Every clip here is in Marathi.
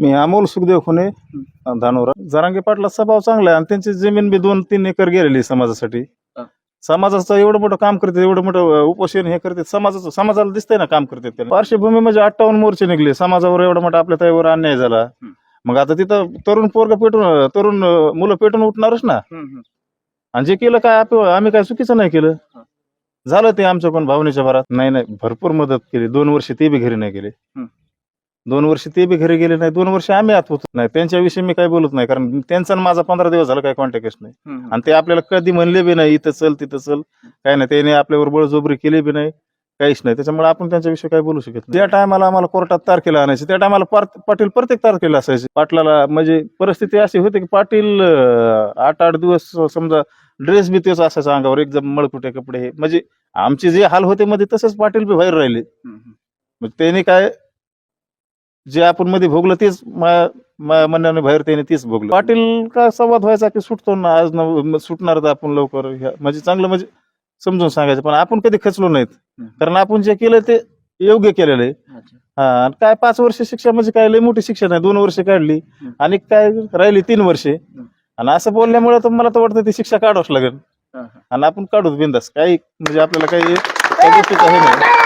मी अमोल सुखदेव खुने धानोरा. जरांगे पाटला स्वभाव चांगला आहे आणि त्यांची जमीन बी दोन तीन एकर गेलेली समाजासाठी. हा. समाजाचं एवढं मोठं काम करते एवढं मोठं अं, उपोषण हे करते समाजाचं समाजाला दिसतंय ना काम करते त्याला. पार्श्वभूमी म्हणजे अठ्ठावन्न मोर्चे निघले समाजावर एवढा मोठा आपल्या ताईवर अन्याय झाला. हम्म. मग आता तिथं तरुण पोरग पेटून तरुण अं, मुलं पेटून उठणारच ना. आणि जे केलं काय आप- आम्ही काय चुकीचं नाही केलं. हा. झालं ते आमच्या पण भावनेच्या भरात. नाही नाही भरपूर मदत केली. दोन वर्ष ते बी घरी नाही गेले. हम्म. दोन वर्ष ते बी घरी गेले नाही दोन वर्ष आम्ही आत होतो नाही. त्यांच्याविषयी मी काही बोलत नाही कारण त्यांचा आणि माझा पंधरा दिवस झाला काही कॉन्टॅक्टच नाही. आणि ते आपल्याला कधी म्हणले बी नाही इथं चल तिथं चल. काय नाही त्याने आपल्यावर बळजोबरी केली बी नाही काहीच नाही. त्याच्यामुळे आपण त्यांच्याविषयी काही बोलू शकत नाही. त्या टायमाला आम्हाला कोर्टात तारखेला आणायचे. त्या टायमाला पाटील प्रत्येक तारखेला असायचे. पाटलाला म्हणजे परिस्थिती अशी होती की पाटील आठ आठ दिवस समजा ड्रेस बी तेच असायचा अंगावर एकदम मळकुटे कपडे हे. म्हणजे आमचे जे हाल होते मध्ये तसंच पाटील बी बाहेर राहिले. मग त्याने काय जे आपण मध्ये भोगलं तेच म्हणण्याने बाहेर त्याने तेच भोगलं. पाटील का संवाद व्हायचा की सुटतो ना? आज न सुटणार तर आपण लवकर. म्हणजे चांगलं म्हणजे समजून सांगायचं. पण आपण कधी खचलो नाहीत. कारण आपण जे केलं ते योग्य केलेलं आहे. हा आणि काय पाच वर्ष शिक्षा म्हणजे काय? लय मोठी शिक्षा नाही. दोन वर्ष काढली. आणि काय राहिली तीन वर्षे. आणि असं बोलल्यामुळे तर मला तर वाटतं ती शिक्षा काढावंच लागेल. आणि आपण काढूच बिंदास. काही म्हणजे आपल्याला काही गोष्टीचं हे नाही.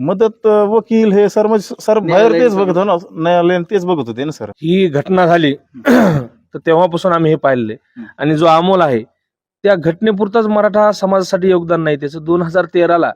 मदत वकील हे सर म्हणजे सर बाहेर तेच बघत हो ना न्यायालयीन तेच बघत होते ना सर? ही घटना झाली तर तेव्हापासून आम्ही हे हम्म. आणि जो अमोल आहे त्या घटनेपुरताच मराठा समाजासाठी योगदान नाही. त्याचं दोन हजार तेराला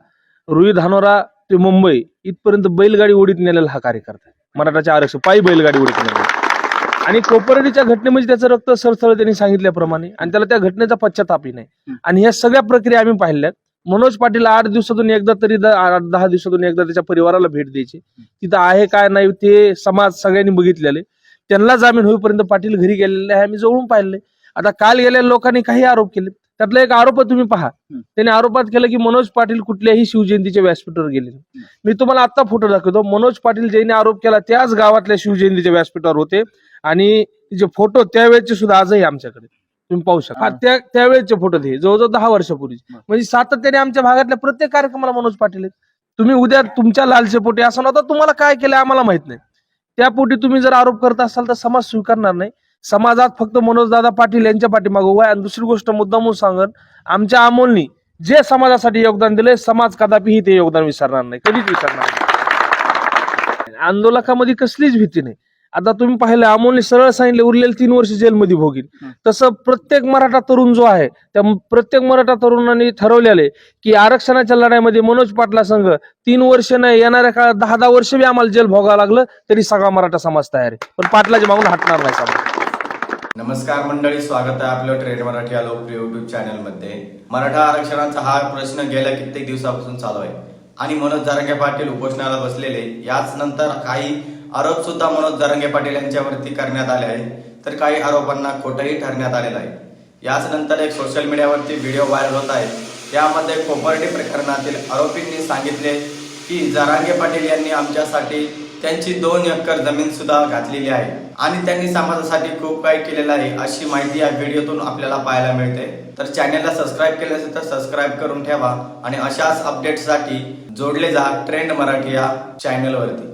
रुई धानोरा ते मुंबई इथपर्यंत बैलगाडी ओढीत नेलेला हा कार्यकर्ता आहे. मराठाच्या आरक्षण पायी बैलगाडी ओढीत नेलेला आणि कोपर्डीच्या घटनेमध्ये त्याचं रक्त सरसळ त्यांनी सांगितल्याप्रमाणे आणि त्याला त्या घटनेचा पश्चातापही नाही. आणि ह्या सगळ्या प्रक्रिया आम्ही पाहिल्यात. मनोज पाटील आठ दिवसातून एकदा तरी आठ दहा दिवसातून एकदा त्याच्या परिवाराला भेट द्यायची. तिथं आहे काय नाही ते समाज सगळ्यांनी बघितलेले त्यांना जामीन होईपर्यंत पाटील घरी गेलेले आहे आम्ही जवळून पाहिले आता काल गेलेल्या लोकांनी काही आरोप केले त्यातला एक आरोप तुम्ही पहा. त्यांनी आरोपात केलं की मनोज पाटील कुठल्याही शिवजयंतीच्या व्यासपीठावर गेले. मी तुम्हाला आता फोटो दाखवतो. मनोज पाटील ज्यांनी आरोप केला त्याच गावातल्या शिवजयंतीच्या व्यासपीठावर होते. आणि जे फोटो त्यावेळेचे सुद्धा आजही आमच्याकडे तुम्ही पाहू शकता. त्या त्यावेळेचे फोटो ते जवळजवळ दहा वर्षापूर्वी म्हणजे सातत्याने आमच्या भागातल्या प्रत्येक कार्यक्रमाला मनोज पाटील तुम्ही उद्या तुमच्या लालचे पोटी असं नव्हतं तुम्हाला काय केलं आम्हाला माहीत नाही. त्या पोटी तुम्ही जर आरोप करत असाल तर समाज स्वीकारणार नाही. समाजात फक्त मनोजदादा पाटील यांच्या पाठीमागं आहे. आणि दुसरी गोष्ट मुद्दामून सांगन आमच्या अमोलनी जे समाजासाठी योगदान दिले समाज कदापिही ते योगदान विसरणार नाही. कधीच विसरणार नाही. आंदोलकामध्ये कसलीच भीती नाही. आता तुम्ही पाहिलं अमोलने सरळ सांगितले उरलेले तीन वर्ष जेलमध्ये भोगील. तसं प्रत्येक मराठा तरुण जो आहे त्या प्रत्येक मराठा तरुणांनी ठरवलेलं आहे की आरक्षणाच्या लढाईमध्ये मनोज पाटला संघ तीन वर्ष नाही येणाऱ्या काळात दहा दहा वर्ष बी आम्हाला जेल भोगावं लागलं तरी सगळा मराठा समाज तयार आहे. पण पाटलाच्या मागून हटणार नाही समाज. नमस्कार मंडळी स्वागत आहे आपलं ट्रेड मराठी या लोकप्रिय युट्यूब चॅनलमध्ये मराठा आरक्षणाचा हा प्रश्न गेल्या कित्येक दिवसापासून चालू आहे. आणि मनोज जारंगे पाटील उपोषणाला बसलेले याच नंतर काही आरोप सुद्धा मनोज दरंगे पाटील यांच्यावरती करण्यात आले आहे तर काही आरोपांना खोटंही ठरण्यात आलेलं आहे. याच नंतर एक सोशल मीडियावरती व्हिडिओ व्हायरल होत आहे. त्यामध्ये कोपर्डी प्रकरणातील आरोपींनी सांगितले की जरांगे पाटील यांनी आमच्यासाठी त्यांची दोन एकर जमीन सुद्धा घातलेली आहे. आणि त्यांनी समाजासाठी खूप काही केलेलं आहे अशी माहिती या व्हिडिओतून आपल्याला पाहायला मिळते. तर चॅनलला सबस्क्राईब केलं असेल तर सबस्क्राईब करून ठेवा. आणि अशाच अपडेटसाठी जोडले जा ट्रेंड मराठी या चॅनलवरती